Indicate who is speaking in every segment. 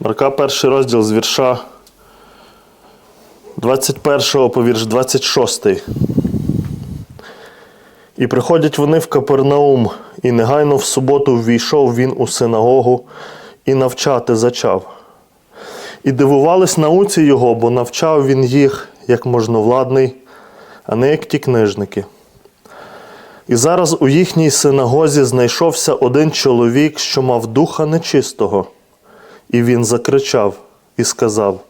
Speaker 1: Марка, перший розділ з вірша 21 по вірш 26. І приходять вони в Капернаум, і негайно в суботу ввійшов він у синагогу і навчати зачав. І дивувались науці його, бо навчав він їх як можновладний, а не як ті книжники. І зараз у їхній синагозі знайшовся один чоловік, що мав духа нечистого. І він закричав і сказав: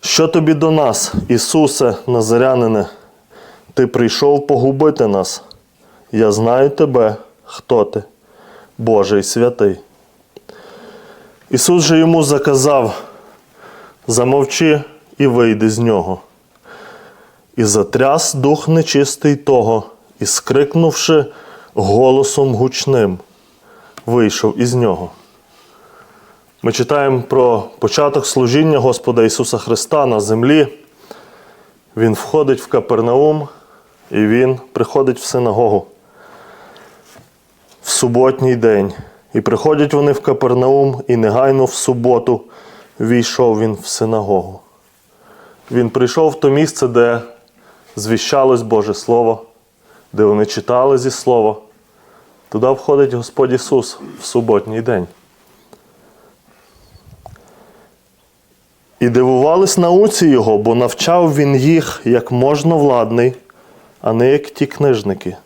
Speaker 1: Що тобі до нас, Ісусе, Назарянине? Ти прийшов погубити нас. Я знаю тебе, хто ти, Божий святий. Ісус же йому заказав: замовчи і вийди з нього. І затряс дух нечистий того, і, скрикнувши голосом гучним, вийшов із нього. Ми читаємо про початок служіння Господа Ісуса Христа на землі. Він входить в Капернаум і Він приходить в синагогу в суботній день. І приходять вони в Капернаум, і негайно в суботу війшов він в синагогу. Він прийшов в то місце, де звіщалось Боже Слово, де вони читали зі Слова. Туди входить Господь Ісус в суботній день. І дивувались науці Його, бо навчав він їх як можновладний, а не як ті книжники.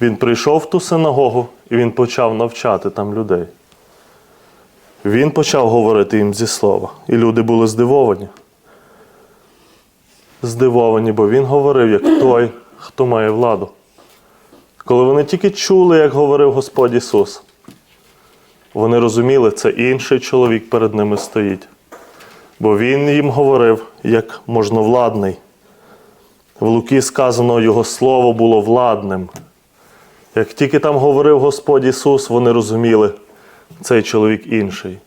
Speaker 1: Він прийшов в ту синагогу і він почав навчати там людей. Він почав говорити їм зі слова. І люди були здивовані. Здивовані, бо він говорив як той, хто має владу. Коли вони тільки чули, як говорив Господь Ісус, вони розуміли, це інший чоловік перед ними стоїть. Бо Він їм говорив як можновладний. В Луки сказано, Його слово було владним. Як тільки там говорив Господь Ісус, вони розуміли, цей чоловік інший.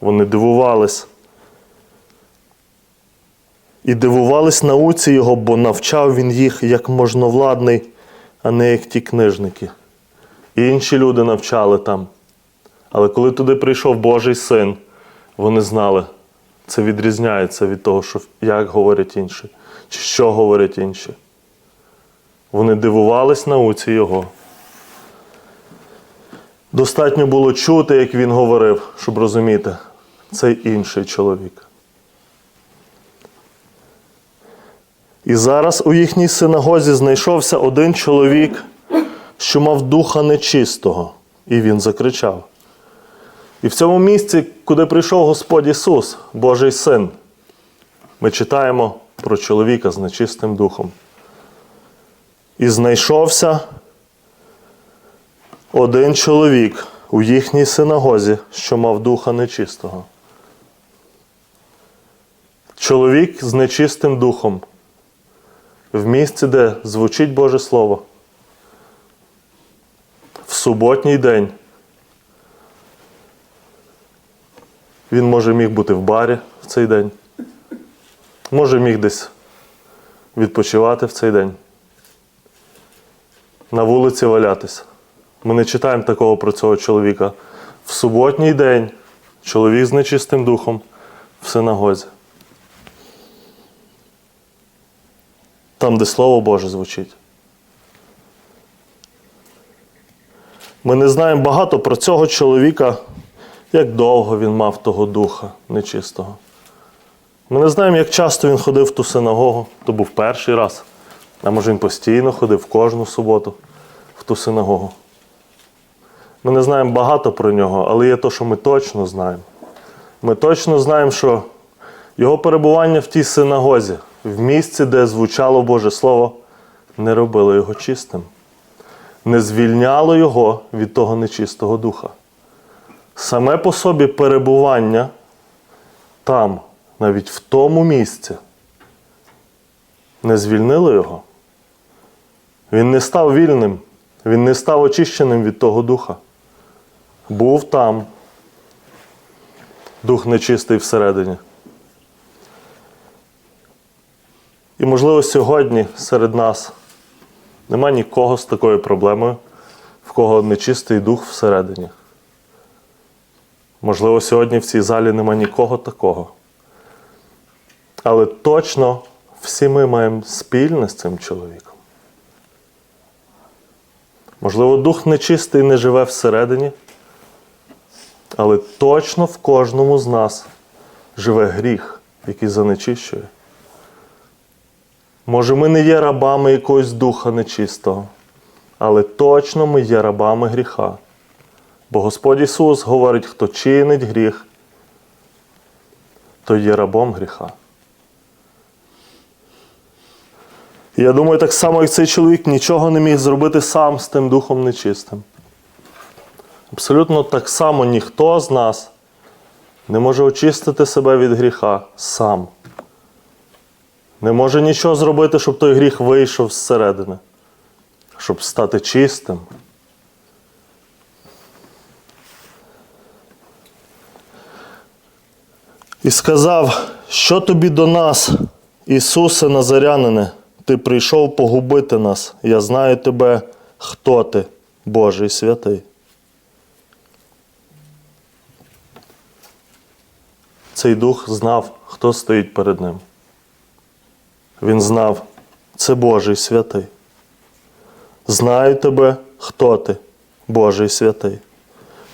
Speaker 1: Вони дивувались. І дивувались науці Його, бо навчав Він їх як можновладний, а не як ті книжники. І інші люди навчали там. Але коли туди прийшов Божий син, вони знали, це відрізняється від того, що, як говорять інші, чи що говорять інші. Вони дивувались науці Його. Достатньо було чути, як він говорив, щоб розуміти, цей інший чоловік. І зараз у їхній синагозі знайшовся один чоловік, що мав духа нечистого, і він закричав. І в цьому місці, куди прийшов Господь Ісус, Божий Син, ми читаємо про чоловіка з нечистим духом. І знайшовся один чоловік у їхній синагозі, що мав духа нечистого. Чоловік з нечистим духом в місці, де звучить Боже Слово. В суботній день. Він може міг бути в барі в цей день. Може міг десь відпочивати в цей день. На вулиці валятися. Ми не читаємо такого про цього чоловіка. В суботній день чоловік з нечистим духом в синагозі. Там, де Слово Боже звучить. Ми не знаємо багато про цього чоловіка, як довго він мав того духа нечистого. Ми не знаємо, як часто він ходив в ту синагогу, то був перший раз. А може він постійно ходив кожну суботу в ту синагогу. Ми не знаємо багато про нього, але є те, що ми точно знаємо. Ми точно знаємо, що його перебування в тій синагозі, в місці, де звучало Боже Слово, не робило його чистим, не звільняло його від того нечистого духа. Саме по собі перебування там, навіть в тому місці, не звільнило його. Він не став вільним, він не став очищеним від того духа. Був там. Дух нечистий всередині. І, можливо, сьогодні серед нас нема нікого з такою проблемою, в кого нечистий дух всередині. Можливо, сьогодні в цій залі нема нікого такого. Але точно всі ми маємо спільне з цим чоловіком. Можливо, дух нечистий не живе всередині, але точно в кожному з нас живе гріх, який занечищує. Може, ми не є рабами якогось духа нечистого, але точно ми є рабами гріха. Бо Господь Ісус говорить, хто чинить гріх, то є рабом гріха. І я думаю, так само, як цей чоловік нічого не міг зробити сам з тим духом нечистим. Абсолютно так само ніхто з нас не може очистити себе від гріха сам. Не може нічого зробити, щоб той гріх вийшов зсередини, щоб стати чистим. І сказав, що тобі до нас, Ісусе Назарянине, ти прийшов погубити нас. Я знаю тебе, хто ти, Божий святий. Цей дух знав, хто стоїть перед ним. Він знав, це Божий святий. Знаю тебе, хто ти, Божий святий.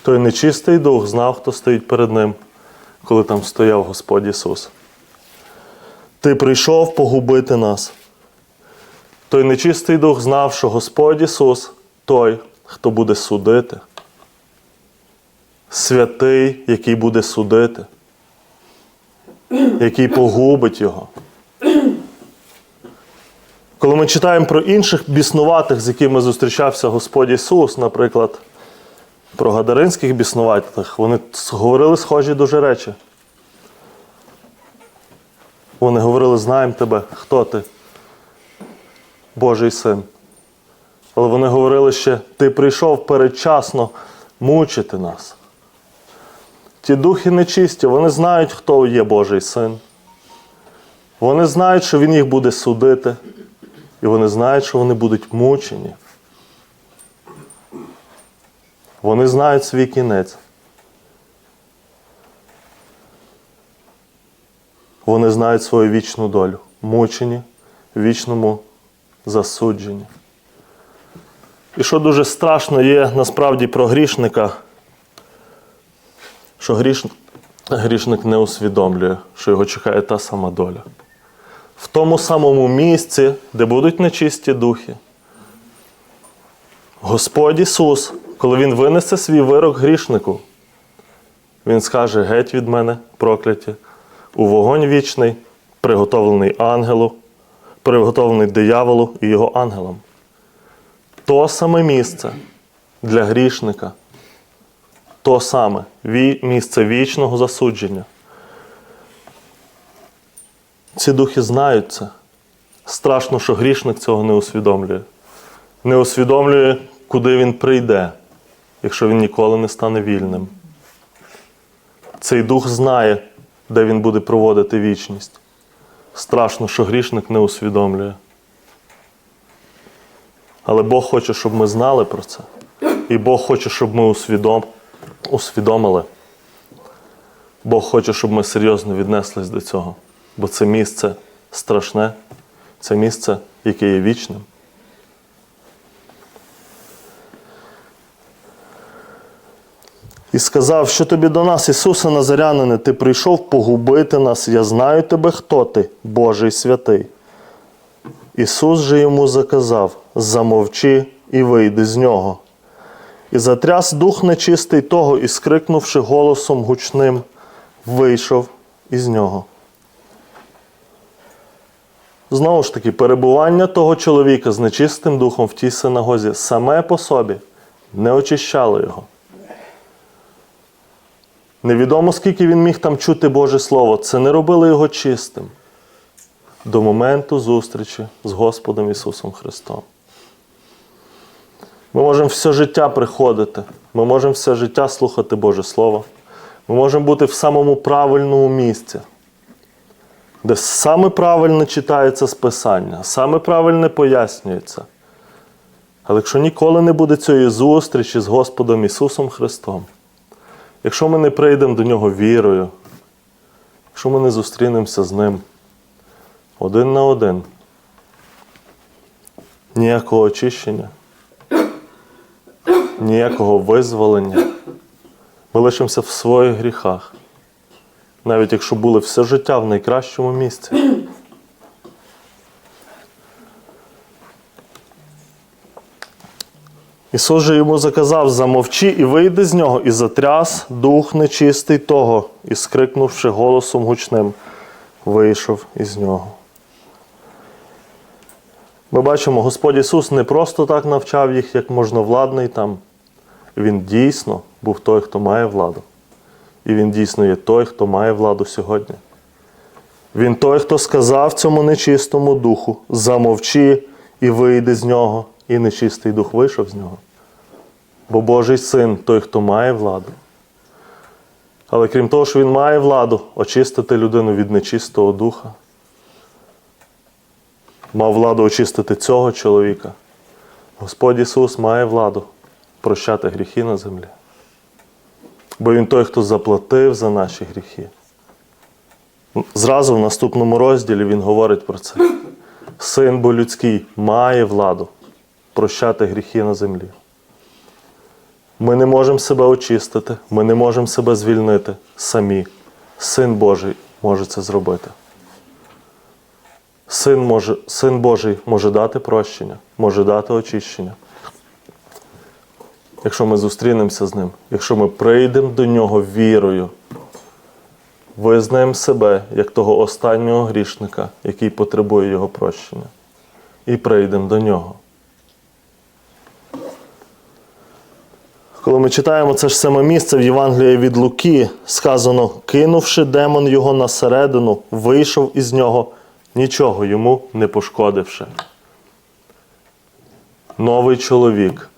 Speaker 1: Той нечистий дух знав, хто стоїть перед ним, коли там стояв Господь Ісус. Ти прийшов погубити нас. Той нечистий дух знав, що Господь Ісус той, хто буде судити. Святий, який буде судити, який погубить його. Коли ми читаємо про інших біснуватих, з якими зустрічався Господь Ісус, наприклад, про гадаринських біснуватих, вони говорили схожі дуже речі. Вони говорили, знаємо тебе, хто ти, Божий син. Але вони говорили ще, ти прийшов передчасно мучити нас. Ті духи нечисті, вони знають, хто є Божий син. Вони знають, що Він їх буде судити. І вони знають, що вони будуть мучені. Вони знають свій кінець. Вони знають свою вічну долю. Мучені, вічному засудженні. І що дуже страшно є насправді про грішника, що гріш... грішник не усвідомлює, що його чекає та сама доля. В тому самому місці, де будуть нечисті духи. Господь Ісус, коли Він винесе свій вирок грішнику, Він скаже: геть від мене, прокляті, у вогонь вічний, приготовлений ангелу, приготовлений дияволу і його ангелам. То саме місце для грішника, то саме місце вічного засудження. Ці духи знають це. Страшно, що грішник цього не усвідомлює. Не усвідомлює, куди він прийде, якщо він ніколи не стане вільним. Цей дух знає, де він буде проводити вічність. Страшно, що грішник не усвідомлює. Але Бог хоче, щоб ми знали про це. І Бог хоче, щоб ми усвідом... усвідомили. Бог хоче, щоб ми серйозно віднеслись до цього. Бо це місце страшне, це місце, яке є вічним. І сказав, що тобі до нас, Ісусе Назарянине, ти прийшов погубити нас, я знаю тебе, хто ти, Божий святий. Ісус же йому заказав: замовчи і вийди з нього. І затряс дух нечистий того, і, скрикнувши голосом гучним, вийшов із нього. Знову ж таки, перебування того чоловіка з нечистим духом в тій синагозі саме по собі не очищало його. Невідомо, скільки він міг там чути Боже Слово, це не робило його чистим до моменту зустрічі з Господом Ісусом Христом. Ми можемо все життя приходити, ми можемо все життя слухати Боже Слово. Ми можемо бути в самому правильному місці, де саме правильно читається Списання, саме правильно пояснюється. Але якщо ніколи не буде цієї зустрічі з Господом Ісусом Христом, Якщо ми не прийдемо до нього вірою, якщо ми не зустрінемося з ним один на один, ніякого очищення, ніякого визволення, ми лишимося в своїх гріхах, навіть якщо були все життя в найкращому місці. Ісус же йому заказав замовчи і вийди з нього, і затряс дух нечистий того, і, скрикнувши голосом гучним, вийшов із нього. Ми бачимо, Господь Ісус не просто так навчав їх, як можновладний там. Він дійсно був той, хто має владу. І він дійсно є той, хто має владу сьогодні. Він той, хто сказав цьому нечистому духу: замовчи і вийди з нього, і нечистий дух вийшов з нього. Бо Божий син той, хто має владу. Але крім того, що він має владу очистити людину від нечистого духа, мав владу очистити цього чоловіка. Господь Ісус має владу прощати гріхи на землі. Бо Він той, хто заплатив за наші гріхи. Зразу в наступному розділі Він говорить про це. Син бо людський має владу прощати гріхи на землі. Ми не можемо себе очистити, ми не можемо себе звільнити самі. Син Божий може це зробити. Син, може, Син Божий може дати прощення, може дати очищення. Якщо ми зустрінемося з ним, якщо ми прийдемо до нього вірою, визнаємо себе як того останнього грішника, який потребує його прощення, і прийдемо до нього. Коли ми читаємо це ж саме місце в Євангелії від Луки, сказано, кинувши демон його на середину, вийшов із нього, нічого йому не пошкодивши. Новий чоловік,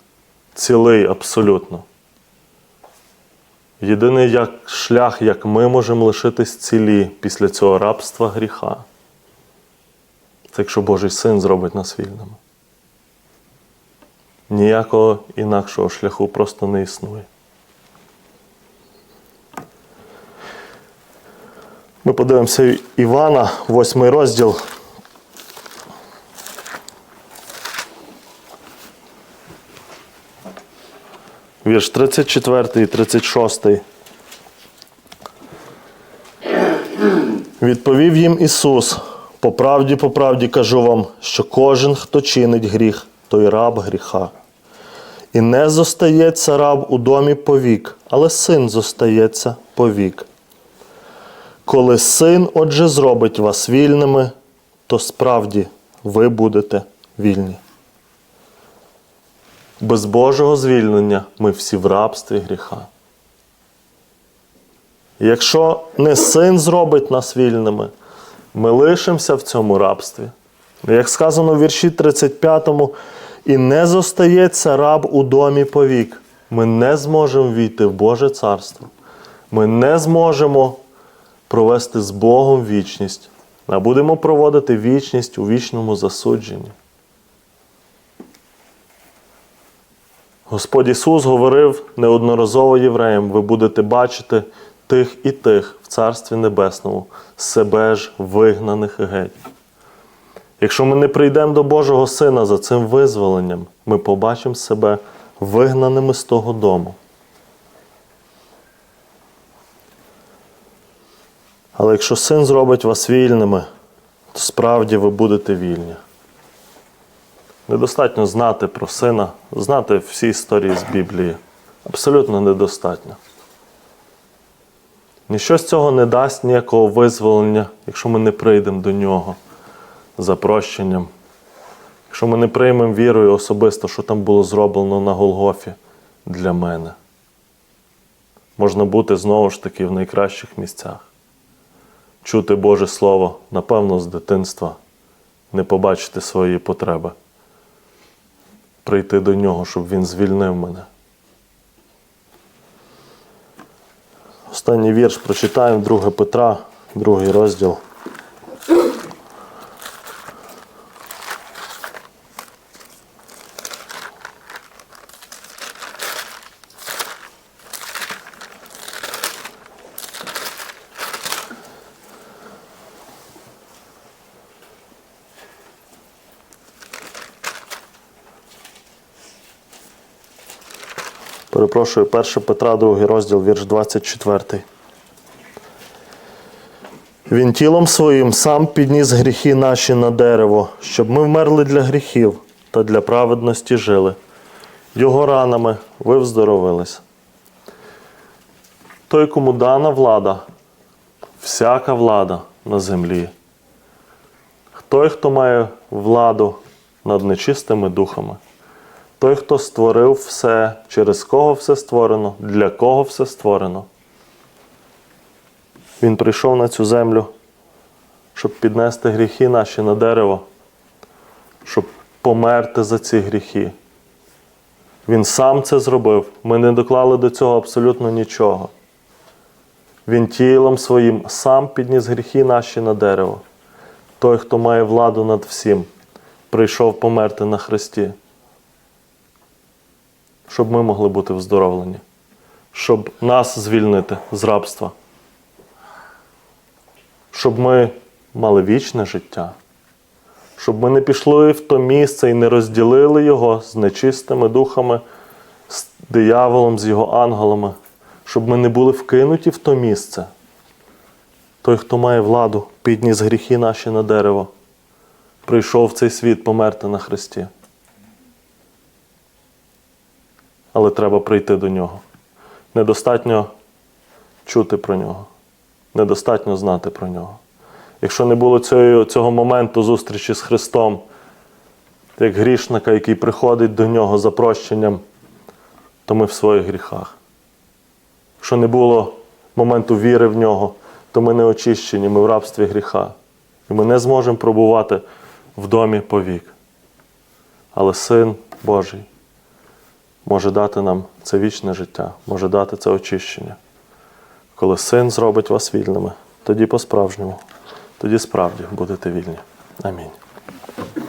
Speaker 1: цілий абсолютно. Єдиний як шлях, як ми можемо лишитись цілі після цього рабства гріха. Це якщо Божий син зробить нас вільними. Ніякого інакшого шляху просто не існує. Ми подивимося Івана, восьмий розділ. Вірш 34 і 36. Відповів їм Ісус: по правді, по правді кажу вам, що кожен, хто чинить гріх, той раб гріха. І не зостається раб у домі повік, але син зостається повік. Коли син, отже, зробить вас вільними, то справді ви будете вільні. Без Божого звільнення ми всі в рабстві гріха. Якщо не син зробить нас вільними, ми лишимося в цьому рабстві. Як сказано в вірші 35, і не зостається раб у домі повік. Ми не зможемо війти в Боже царство. Ми не зможемо провести з Богом вічність, а будемо проводити вічність у вічному засудженні. Господь Ісус говорив неодноразово євреям: ви будете бачити тих і тих в Царстві Небесному, себе ж вигнаних геть. Якщо ми не прийдемо до Божого Сина за цим визволенням, ми побачимо себе вигнаними з того дому. Але якщо син зробить вас вільними, то справді ви будете вільні. Недостатньо знати про сина, знати всі історії з Біблії. Абсолютно недостатньо. Ніщо з цього не дасть ніякого визволення, якщо ми не прийдемо до нього за прощенням. Якщо ми не приймемо вірою особисто, що там було зроблено на Голгофі для мене. Можна бути знову ж таки в найкращих місцях. Чути Боже Слово, напевно, з дитинства, не побачити свої потреби, прийти до нього, щоб Він звільнив мене. Останній вірш прочитаємо 2 Петра, другий розділ. Перепрошую, 1 Петра, 2 розділ, вірш 24. Він тілом своїм сам підніс гріхи наші на дерево, щоб ми вмерли для гріхів та для праведності жили. Його ранами ви вздоровились. Той, кому дана влада, всяка влада на землі. Той, хто має владу над нечистими духами. Той, хто створив все, через кого все створено, для кого все створено. Він прийшов на цю землю, щоб піднести гріхи наші на дерево, щоб померти за ці гріхи. Він сам це зробив. Ми не доклали до цього абсолютно нічого. Він тілом своїм сам підніс гріхи наші на дерево. Той, хто має владу над всім, прийшов померти на хресті, щоб ми могли бути вздоровлені, щоб нас звільнити з рабства, щоб ми мали вічне життя, щоб ми не пішли в то місце і не розділили його з нечистими духами, з дияволом, з його ангелами, щоб ми не були вкинуті в то місце. Той, хто має владу, підніс гріхи наші на дерево, прийшов в цей світ померти на хресті. Але треба прийти до нього. Недостатньо чути про нього, недостатньо знати про нього. Якщо не було цього, цього моменту зустрічі з Христом, як грішника, який приходить до нього за прощенням, то ми в своїх гріхах. Якщо не було моменту віри в нього, то ми не очищені, ми в рабстві гріха. І ми не зможемо пробувати в домі повік. Але Син Божий може дати нам це вічне життя, може дати це очищення. Коли син зробить вас вільними, тоді по-справжньому, тоді справді будете вільні. Амінь.